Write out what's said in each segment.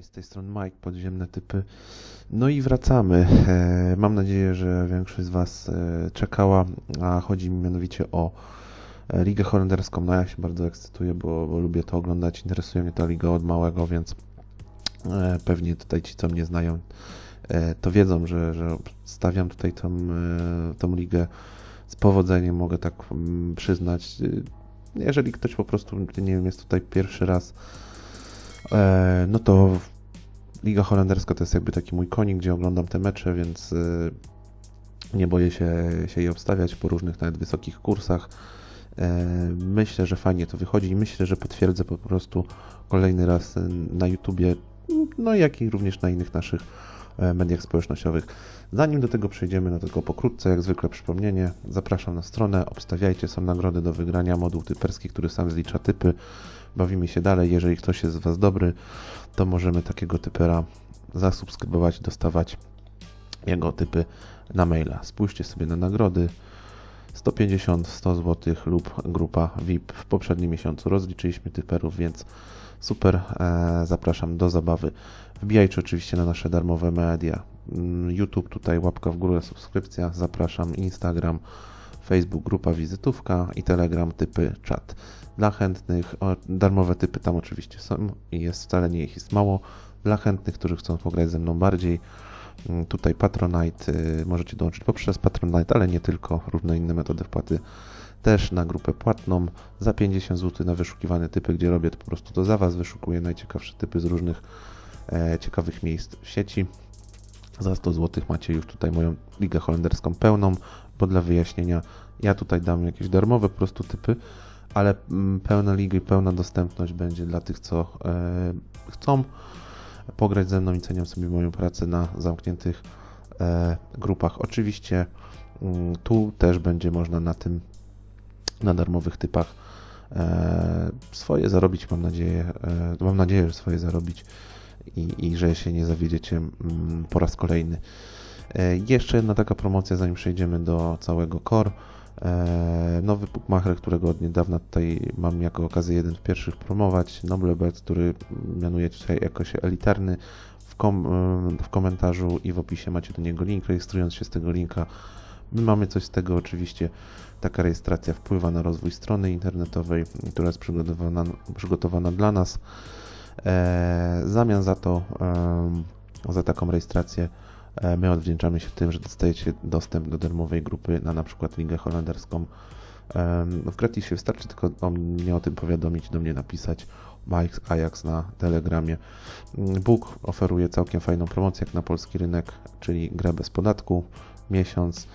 Cześć, z tej strony Mike, podziemne typy. No i wracamy. E, Mam nadzieję, że większość z Was e, czekała, a chodzi mi mianowicie o e, Ligę Holenderską. No ja się bardzo ekscytuję, bo, bo lubię to oglądać, interesuje mnie ta liga od małego, więc pewnie tutaj ci, co mnie znają, to wiedzą, że, że stawiam tutaj tą, tą ligę z powodzeniem, mogę tak mm, przyznać. Jeżeli ktoś po prostu, nie wiem, jest tutaj pierwszy raz, no to Liga Holenderska to jest jakby taki mój konik, gdzie oglądam te mecze, więc y, nie boję się, się jej obstawiać po różnych nawet wysokich kursach. E, Myślę, że fajnie to wychodzi i myślę, że potwierdzę po prostu kolejny raz na YouTubie, no jak i również na innych naszych e, mediach społecznościowych. Zanim do tego przejdziemy, no tylko pokrótce, jak zwykle przypomnienie, zapraszam na stronę, obstawiajcie, są nagrody do wygrania, moduł typerski, który sam zlicza typy, bawimy się dalej, jeżeli ktoś jest z Was dobry, to możemy takiego typera zasubskrybować, dostawać jego typy na maila. Spójrzcie sobie na nagrody. 150, 100 zł lub grupa VIP. W poprzednim miesiącu rozliczyliśmy typerów, więc super. E, zapraszam do zabawy. Wbijajcie oczywiście na nasze darmowe media. Mm, YouTube tutaj łapka w górę, subskrypcja. Zapraszam Instagram, Facebook, grupa wizytówka i Telegram, typy czat. Dla chętnych, o, darmowe typy tam oczywiście są i jest wcale nie ich jest mało. Dla chętnych, którzy chcą pograć ze mną bardziej, mm, tutaj Patronite, y, możecie dołączyć poprzez Patronite, ale nie tylko, różne inne metody wpłaty też na grupę płatną za 50 zł na wyszukiwane typy, gdzie robię to po prostu to za Was, wyszukuję najciekawsze typy z różnych e, ciekawych miejsc w sieci. Za 100 zł macie już tutaj moją ligę holenderską pełną, bo dla wyjaśnienia ja tutaj dam jakieś darmowe po prostu typy, ale mm, pełna liga i pełna dostępność będzie dla tych, co e, chcą pograć ze mną i cenią sobie moją pracę na zamkniętych e, grupach. Oczywiście mm, tu też będzie można na tym, na darmowych typach e, swoje zarobić, mam nadzieję, e, mam nadzieję, że swoje zarobić i, i że się nie zawiedziecie mm, po raz kolejny. E, Jeszcze jedna taka promocja, zanim przejdziemy do całego core. E, Nowy bookmacher, którego od niedawna tutaj mam jako okazję jeden z pierwszych promować, Noblebet, który mianuje tutaj jako się elitarny. W, kom, e, w komentarzu i w opisie macie do niego link. Rejestrując się z tego linka, my mamy coś z tego. Oczywiście taka rejestracja wpływa na rozwój strony internetowej, która jest przygotowana, przygotowana dla nas. E, w zamian za to, em, za taką rejestrację, e, my odwdzięczamy się tym, że dostajecie dostęp do darmowej grupy na na przykład Ligę Holenderską. Em, W gratisie wystarczy tylko o mnie o tym powiadomić, do mnie napisać. Mike Ajax na Telegramie. Mm, Bóg oferuje całkiem fajną promocję jak na polski rynek, czyli grę bez podatku, miesiąc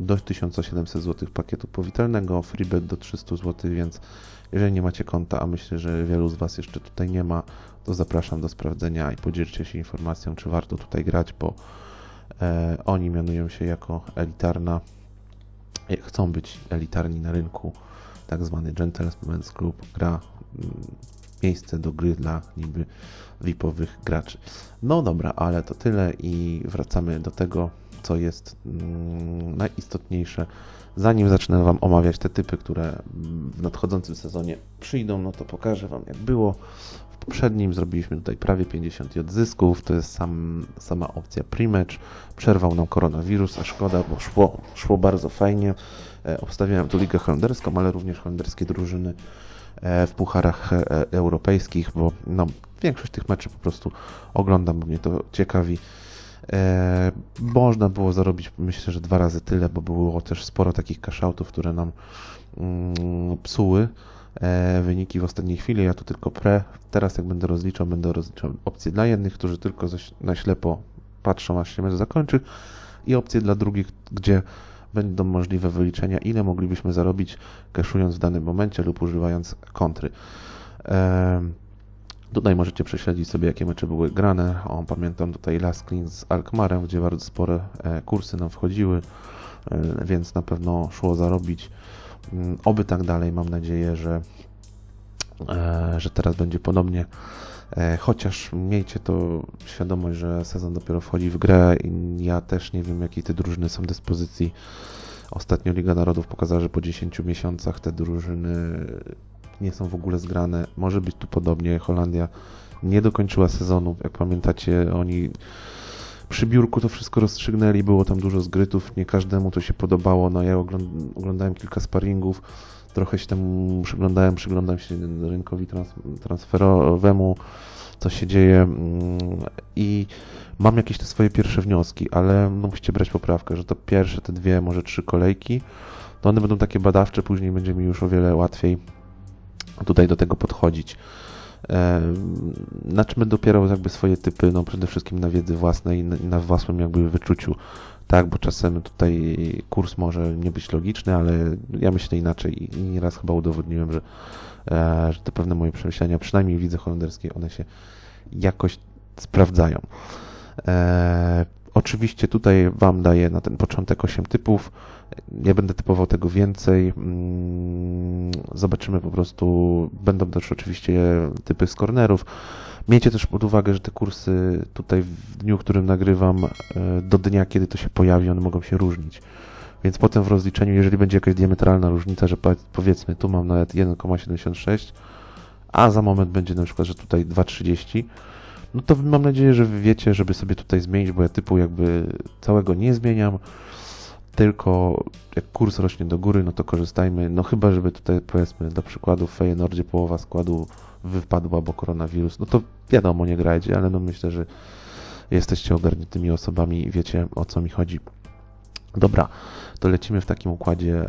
do 1700 zł pakietu powitalnego, freebet do 300 zł, więc jeżeli nie macie konta, a myślę, że wielu z Was jeszcze tutaj nie ma, to zapraszam do sprawdzenia i podzielcie się informacją, czy warto tutaj grać, bo e, oni mianują się jako elitarna, e, chcą być elitarni na rynku, tak zwany Gentleman's Club, gra mm, miejsce do gry dla niby VIP-owych graczy. No dobra, ale to tyle i wracamy do tego, co jest mm, najistotniejsze. Zanim zacznę Wam omawiać te typy, które w nadchodzącym sezonie przyjdą, no to pokażę Wam jak było. W poprzednim zrobiliśmy tutaj prawie 50 odzysków, to jest sam, sama opcja pre-match. Przerwał nam koronawirus, a szkoda, bo szło, szło bardzo fajnie. E, obstawiałem tu ligę holenderską, ale również holenderskie drużyny e, w pucharach e, europejskich, bo no, większość tych meczy po prostu oglądam, bo mnie to ciekawi. E, można było zarobić myślę, że dwa razy tyle, bo było też sporo takich cashoutów, które nam mm, psuły e, wyniki w ostatniej chwili. Ja tu tylko pre. Teraz jak będę rozliczał, będę rozliczał opcje dla jednych, którzy tylko na ślepo patrzą, aż się mecz zakończy i opcje dla drugich, gdzie będą możliwe wyliczenia, ile moglibyśmy zarobić cashując w danym momencie lub używając kontry. Em, Tutaj możecie prześledzić sobie, jakie mecze były grane. O, pamiętam tutaj Last Clean z Alkmarem, gdzie bardzo spore e, kursy nam wchodziły, e, więc na pewno szło zarobić. Mm, Oby tak dalej. Mam nadzieję, że, e, że teraz będzie podobnie. Chociaż miejcie to świadomość, że sezon dopiero wchodzi w grę i ja też nie wiem, jakie te drużyny są dyspozycji. Ostatnio Liga Narodów pokazała, że po 10 miesiącach te drużyny nie są w ogóle zgrane. Może być tu podobnie. Holandia nie dokończyła sezonu. Jak pamiętacie, oni przy biurku to wszystko rozstrzygnęli, było tam dużo zgrytów, nie każdemu to się podobało. No ja ogląd- oglądałem kilka sparingów, trochę się temu przyglądałem, przyglądam się rynkowi trans- transferowemu, co się dzieje mm, i mam jakieś te swoje pierwsze wnioski, ale no musicie brać poprawkę, że to pierwsze te dwie, może trzy kolejki, to one będą takie badawcze, później będzie mi już o wiele łatwiej tutaj do tego podchodzić. Na czym będę opierał jakby swoje typy, no przede wszystkim na wiedzy własnej i na- własnym jakby wyczuciu, tak, bo czasem tutaj kurs może nie być logiczny, ale ja myślę inaczej i nieraz chyba udowodniłem, że, e, że te pewne moje przemyślenia, przynajmniej w lidze holenderskiej, one się jakoś sprawdzają. Oczywiście tutaj Wam daję na ten początek 8 typów. Nie będę typował tego więcej. Mm, Zobaczymy po prostu. Będą też oczywiście typy z cornerów. Miejcie też pod uwagę, że te kursy tutaj w dniu, w którym nagrywam, e, do dnia, kiedy to się pojawi, one mogą się różnić. Więc potem w rozliczeniu, jeżeli będzie jakaś diametralna różnica, że powie- powiedzmy tu mam nawet 1,76, a za moment będzie na przykład, że tutaj 2,30, no to mam nadzieję, że wy wiecie, żeby sobie tutaj zmienić, bo ja typu jakby całego nie zmieniam, tylko jak kurs rośnie do góry, no to korzystajmy, no chyba, żeby tutaj powiedzmy do przykładu w Feyenoordzie połowa składu wypadła, bo koronawirus, no to wiadomo, nie grajcie, ale no myślę, że jesteście ogarniętymi osobami i wiecie o co mi chodzi. Dobra, to lecimy w takim układzie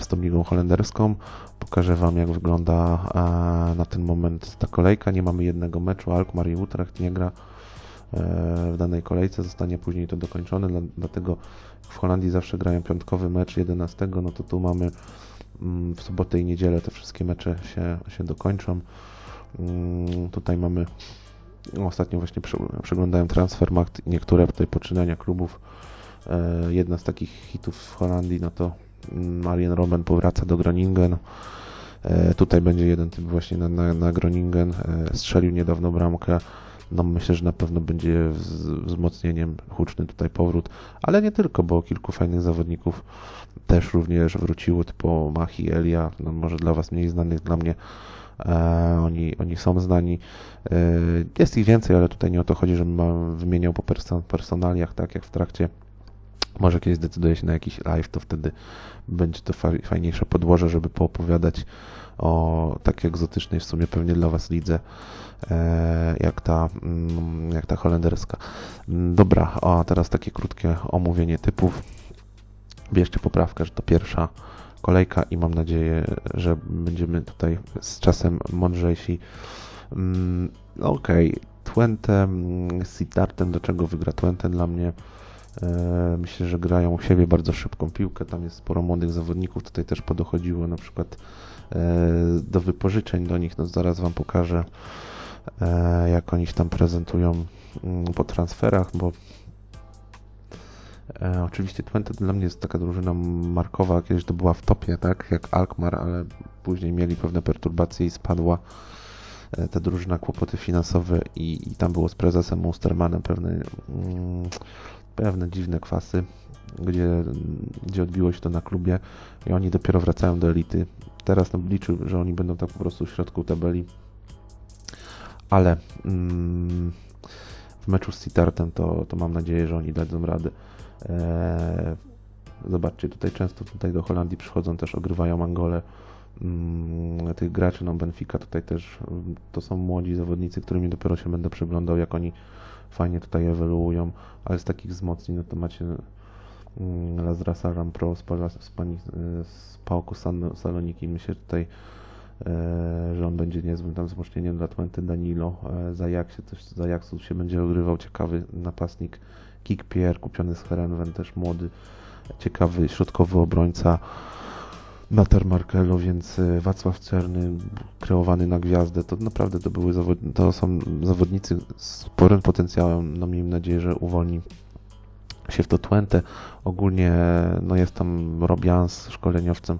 z tą ligą holenderską. Pokażę Wam, jak wygląda e, na ten moment ta kolejka. Nie mamy jednego meczu. Alkmaar i Utrecht nie gra e, w danej kolejce. Zostanie później to dokończone, dla- dlatego w Holandii zawsze grają piątkowy mecz 11, no to tu mamy mm, w sobotę i niedzielę te wszystkie mecze się, się dokończą. Mm, Tutaj mamy ostatnio właśnie przeglądałem Transfermarkt, niektóre tutaj poczynania klubów. E, Jedna z takich hitów w Holandii, no to mm, Arjen Robben powraca do Groningen. E, Tutaj będzie jeden typ właśnie na, na, na Groningen. E, Strzelił niedawno bramkę. No myślę, że na pewno będzie wz- wzmocnieniem huczny tutaj powrót, ale nie tylko, bo kilku fajnych zawodników też również wróciło, typu Machi, Elia, no może dla Was mniej znanych, dla mnie e, oni, oni są znani. E, jest ich więcej, ale tutaj nie o to chodzi, żebym wymieniał po person, personaliach, tak jak w trakcie może kiedyś zdecyduję się na jakiś live, to wtedy będzie to fa- fajniejsze podłoże, żeby poopowiadać o takiej egzotycznej w sumie pewnie dla Was lidze, e, jak ta, mm, jak ta holenderska. Mm, Dobra, a teraz takie krótkie omówienie typów. Bierzcie poprawkę, że to pierwsza kolejka i mam nadzieję, że będziemy tutaj z czasem mądrzejsi. Mm, Okej, Twente mm, z Sidartem, do czego wygra Twente dla mnie? E, Myślę, że grają u siebie bardzo szybką piłkę. Tam jest sporo młodych zawodników. Tutaj też podochodziło na przykład e, do wypożyczeń do nich. No zaraz Wam pokażę, e, jak oni się tam prezentują mm, po transferach, bo oczywiście Twente dla mnie jest taka drużyna markowa. Kiedyś to była w topie, tak, jak Alkmaar, ale później mieli pewne perturbacje i spadła ta drużyna kłopoty finansowe i, i tam było z prezesem Mustermanem pewne mm, pewne dziwne kwasy, gdzie, gdzie odbiło się to na klubie i oni dopiero wracają do elity. Teraz no, liczył, że oni będą tak po prostu w środku tabeli, ale mm, w meczu z Citartem to, to mam nadzieję, że oni dadzą radę. Eee, zobaczcie, tutaj często tutaj do Holandii przychodzą też, ogrywają Angolę. Mm, tych graczy, no Benfica tutaj też to są młodzi zawodnicy, którymi dopiero się będę przyglądał, jak oni fajnie tutaj ewoluują, ale z takich wzmocnień, no to macie mm, Lazrasa Rampro z, Pala- z, pani, z Pałku San, Saloniki. Myślę tutaj, e, że on będzie niezłym tam wzmocnieniem dla Twenty Danilo. E, za jak się też za Jaksu się będzie ogrywał ciekawy napastnik Kik Pierre, kupiony z Herenven, też młody, ciekawy środkowy obrońca. Natar Markelo, więc e, Wacław Czerny, kreowany na gwiazdę, to naprawdę to były to są zawodnicy z sporym potencjałem. No miejmy nadzieję, że uwolni się w to Twente. Ogólnie no jest tam Robians szkoleniowcem.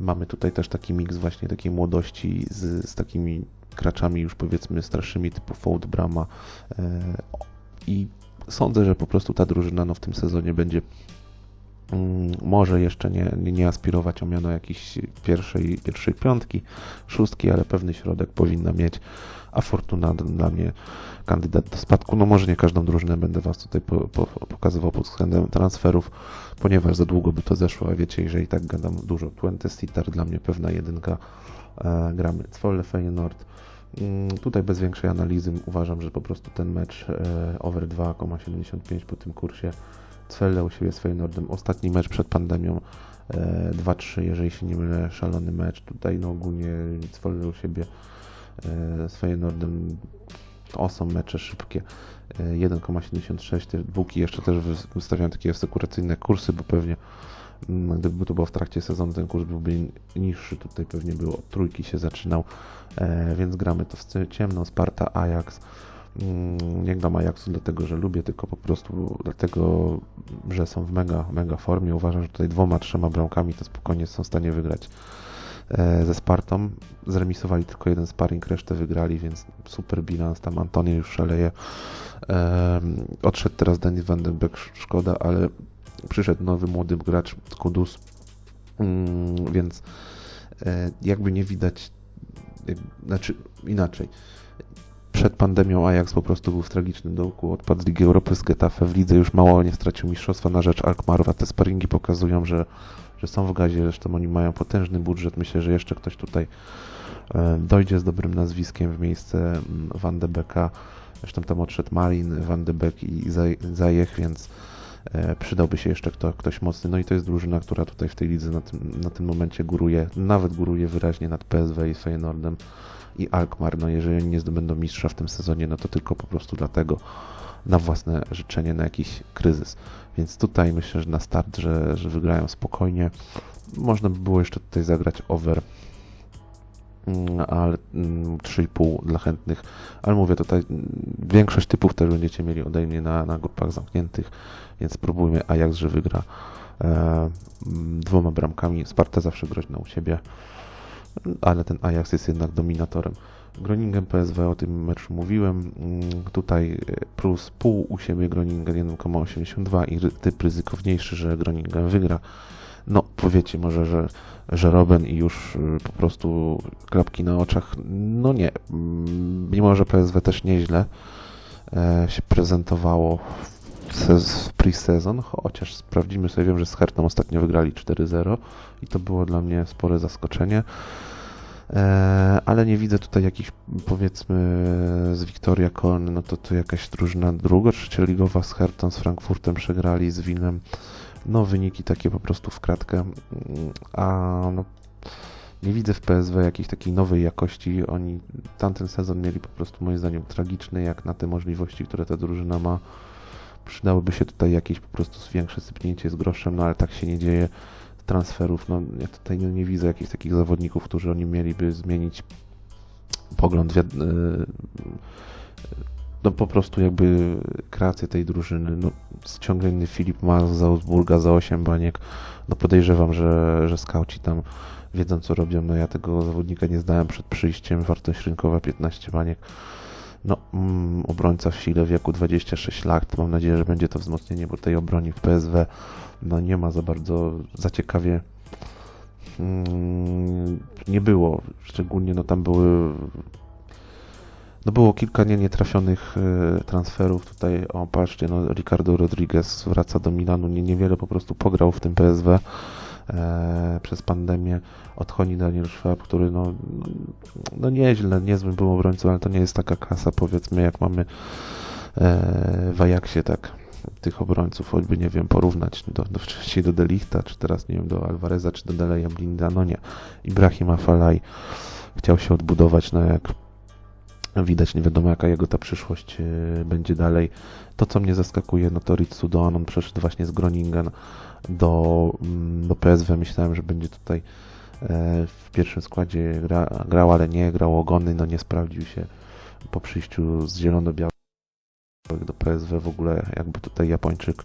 Mamy tutaj też taki miks właśnie takiej młodości z, z takimi graczami już powiedzmy starszymi typu Fold Brama e, i sądzę, że po prostu ta drużyna no, w tym sezonie będzie może jeszcze nie, nie, aspirować o miano jakiejś pierwszej, pierwszej piątki, szóstki, ale pewny środek powinna mieć, a Fortuna dla mnie kandydat do spadku. No może nie każdą drużynę będę Was tutaj po, po, pokazywał pod względem transferów, ponieważ za długo by to zeszło, a wiecie, jeżeli tak gadam dużo, Twente Sitar dla mnie pewna jedynka, e, gramy Zwolle Feyenoord, Mm, Tutaj bez większej analizy uważam, że po prostu ten mecz e, over 2,75 po tym kursie Cwelle u siebie z Feyenoordem. Ostatni mecz przed pandemią e, 2-3, jeżeli się nie mylę, szalony mecz. Tutaj no ogólnie Cwelle u siebie e, z Feyenoordem to są mecze szybkie. E, 1,76, te dwójki jeszcze też wys- wystawiam takie asekuracyjne kursy, bo pewnie mm, gdyby to było w trakcie sezonu, ten kurs byłby niższy. Tutaj pewnie było od trójki się zaczynał. E, więc gramy to w ciemno, Sparta, Ajax. Mm, Nie gram Ajaxu dlatego, że lubię, tylko po prostu dlatego, że są w mega, mega formie. Uważam, że tutaj dwoma, trzema bramkami to spokojnie są w stanie wygrać e, ze Spartą. Zremisowali tylko jeden sparring, resztę wygrali, więc super bilans. Tam Antony już szaleje. Odszedł teraz Denis van den Beek, sz- szkoda, ale przyszedł nowy, młody gracz, Kudus. Mm, Więc e, jakby nie widać znaczy inaczej. Przed pandemią Ajax po prostu był w tragicznym dołku, odpadł z Ligi Europy z Getafe, w lidze już mało nie stracił mistrzostwa. Na rzecz Alkmaru, a te sparingi pokazują, że, że są w gazie, zresztą oni mają potężny budżet, myślę, że jeszcze ktoś tutaj e, dojdzie z dobrym nazwiskiem w miejsce mm, Van de Beeka, zresztą tam odszedł Marin, Van de Beek i Zaj- Zajech, więc przydałby się jeszcze kto, ktoś mocny, no i to jest drużyna, która tutaj w tej lidze na tym, na tym momencie góruje, nawet góruje wyraźnie nad PSW i Feyenoordem i Alkmaar, no jeżeli nie zdobędą mistrza w tym sezonie, no to tylko po prostu dlatego, na własne życzenie, na jakiś kryzys. Więc tutaj myślę, że na start, że, że wygrają spokojnie. Można by było jeszcze tutaj zagrać over, ale mm, 3,5 dla chętnych. Ale mówię, tutaj mm, większość typów też będziecie mieli ode mnie na, na grupach zamkniętych, więc spróbujmy Ajax, że wygra e, mm, dwoma bramkami. Sparta zawsze groźna u siebie ale ten Ajax jest jednak dominatorem. Groningen PSW o tym meczu mówiłem. Mm, Tutaj e, plus pół u siebie Groningen 1,82 i typ ryzykowniejszy, że Groningen wygra. No powiecie może, że, że Robben i już y, po prostu klapki na oczach. No nie. Mm, Mimo, że PSW też nieźle e, się prezentowało w, pre-sezon, chociaż sprawdzimy sobie, wiem, że z Hertą ostatnio wygrali 4-0 i to było dla mnie spore zaskoczenie. E, ale nie widzę tutaj jakichś, powiedzmy, z Wiktoria Köln, no to to jakaś drużyna drugo, trzecioligowa z Hertą, z Frankfurtem przegrali, z Wilnem. No wyniki takie po prostu w kratkę, Mm, a no nie widzę w PSW jakiejś takiej nowej jakości. Oni tamten sezon mieli po prostu moim zdaniem tragiczny, jak na te możliwości, które ta drużyna ma. Przydałoby się tutaj jakieś po prostu większe sypnięcie z groszem, no ale tak się nie dzieje transferów. No, ja tutaj nie, nie widzę jakichś takich zawodników, którzy oni mieliby zmienić pogląd, wiad- y, no po prostu jakby kreację tej drużyny. No, ściągnięty Filip ma z Augsburga za 8 baniek. No podejrzewam, że, że skauci tam wiedzą co robią. No ja tego zawodnika nie zdałem przed przyjściem. Wartość rynkowa 15 baniek. No, mm, obrońca w sile wieku 26 lat. Mam nadzieję, że będzie to wzmocnienie, bo tej obroni w PSW no nie ma za bardzo, za ciekawie mm, nie było. Szczególnie no tam były no było kilka nie, nietrafionych e, transferów tutaj. O, patrzcie, no Ricardo Rodriguez wraca do Milanu. Nie, niewiele po prostu pograł w tym PSW e, przez pandemię. Odchodzi Daniel Schwab, który no, no nieźle, niezłym był obrońcą, ale to nie jest taka kasa powiedzmy jak mamy e, w Ajaxie, tak tych obrońców, choćby nie wiem, porównać do, do wcześniej do Delichta, czy teraz nie wiem, do Alvareza, czy do Deleja Blinda, no nie. Ibrahim Afalaj chciał się odbudować, no jak widać, nie wiadomo jaka jego ta przyszłość e, będzie dalej. To, co mnie zaskakuje, no to Ritsudo, on przeszedł właśnie z Groningen do, mm, do PSW, myślałem, że będzie tutaj e, w pierwszym składzie gra, grał, ale nie, grał ogony, no nie sprawdził się po przyjściu z zielono-białego do PSW w ogóle jakby tutaj Japończyk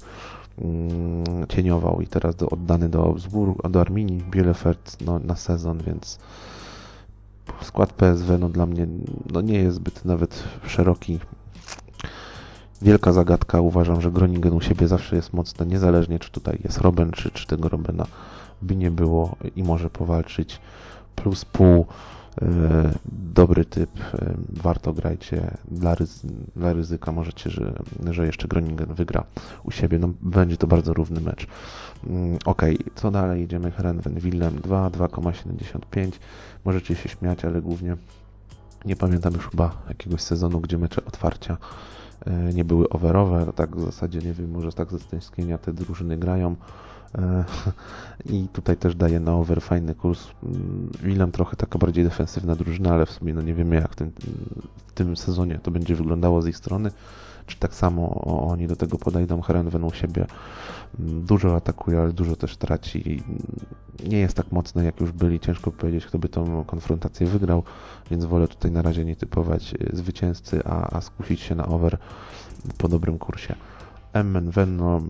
mm, cieniował i teraz do, oddany do Augsburg, do Arminii, Bielefeld no, na sezon, więc skład PSW no dla mnie no nie jest zbyt nawet szeroki. Wielka zagadka. Uważam, że Groningen u siebie zawsze jest mocny, niezależnie czy tutaj jest Robben, czy, czy tego Robena by nie było i może powalczyć. Plus pół. E, Dobry typ, e, warto grajcie. Dla, ryzy, dla ryzyka możecie, że, że jeszcze Groningen wygra u siebie. No, będzie to bardzo równy mecz. Mm, Ok, co dalej? Idziemy Herenven Willem 2, 2,75. Możecie się śmiać, ale głównie nie pamiętam już chyba jakiegoś sezonu, gdzie mecze otwarcia e, nie były overowe. Tak w zasadzie nie wiem, może tak ze stęsknienia te drużyny grają. E, I tutaj też daje na over fajny kurs. Mm, Willem trochę taka bardziej defensywna drużyna, ale w sumie no nie wiemy jak w tym, w tym sezonie to będzie wyglądało z ich strony. Czy tak samo oni do tego podejdą? Herenven u siebie mm, dużo atakuje, ale dużo też traci. i Nie jest tak mocny jak już byli. Ciężko powiedzieć, kto by tą konfrontację wygrał, więc wolę tutaj na razie nie typować y, zwycięzcy, a, a skusić się na over po dobrym kursie. Emmen Venno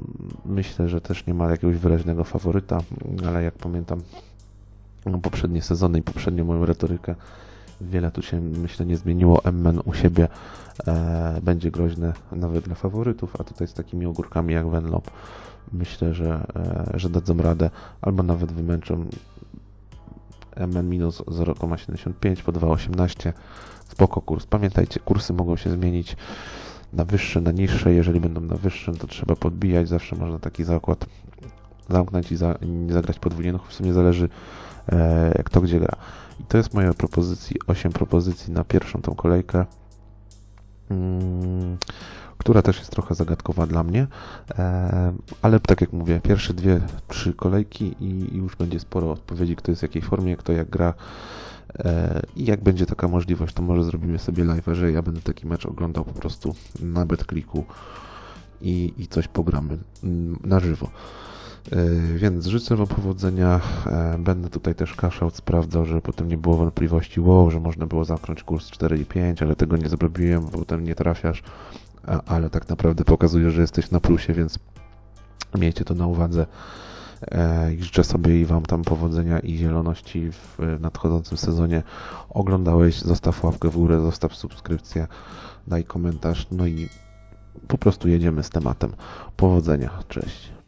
myślę, że też nie ma jakiegoś wyraźnego faworyta, ale jak pamiętam no, poprzednie sezony i poprzednią moją retorykę, wiele tu się myślę nie zmieniło. Emmen u siebie e, będzie groźny nawet dla faworytów, a tutaj z takimi ogórkami jak Venlo myślę, że, e, że dadzą radę albo nawet wymęczą MN minus 0,75 po 2,18 spoko kurs. Pamiętajcie, kursy mogą się zmienić na wyższe, na niższe. Jeżeli będą na wyższym, to trzeba podbijać. Zawsze można taki zakład zamknąć i, za, zagrać podwójnie. No w sumie zależy e, kto gdzie gra. I to jest moje propozycji, 8 propozycji na pierwszą tą kolejkę, mm, która też jest trochę zagadkowa dla mnie, e, ale tak jak mówię, pierwsze dwie, trzy kolejki i, i już będzie sporo odpowiedzi, kto jest w jakiej formie, kto jak gra. E, I jak będzie taka możliwość, to może zrobimy sobie live, że ja będę taki mecz oglądał po prostu na BetClicku i, i coś pogramy mm, na żywo. E, Więc życzę Wam powodzenia. E, Będę tutaj też cashout sprawdzał, żeby potem nie było wątpliwości, wow, że można było zamknąć kurs 4,5, ale tego nie zrobiłem, bo potem nie trafiasz, ale tak naprawdę pokazuje, że jesteś na plusie, więc miejcie to na uwadze. E, życzę sobie i Wam tam powodzenia i zieloności w nadchodzącym sezonie. Oglądałeś, zostaw łapkę w górę, zostaw subskrypcję, daj komentarz, no i po prostu jedziemy z tematem. Powodzenia, cześć.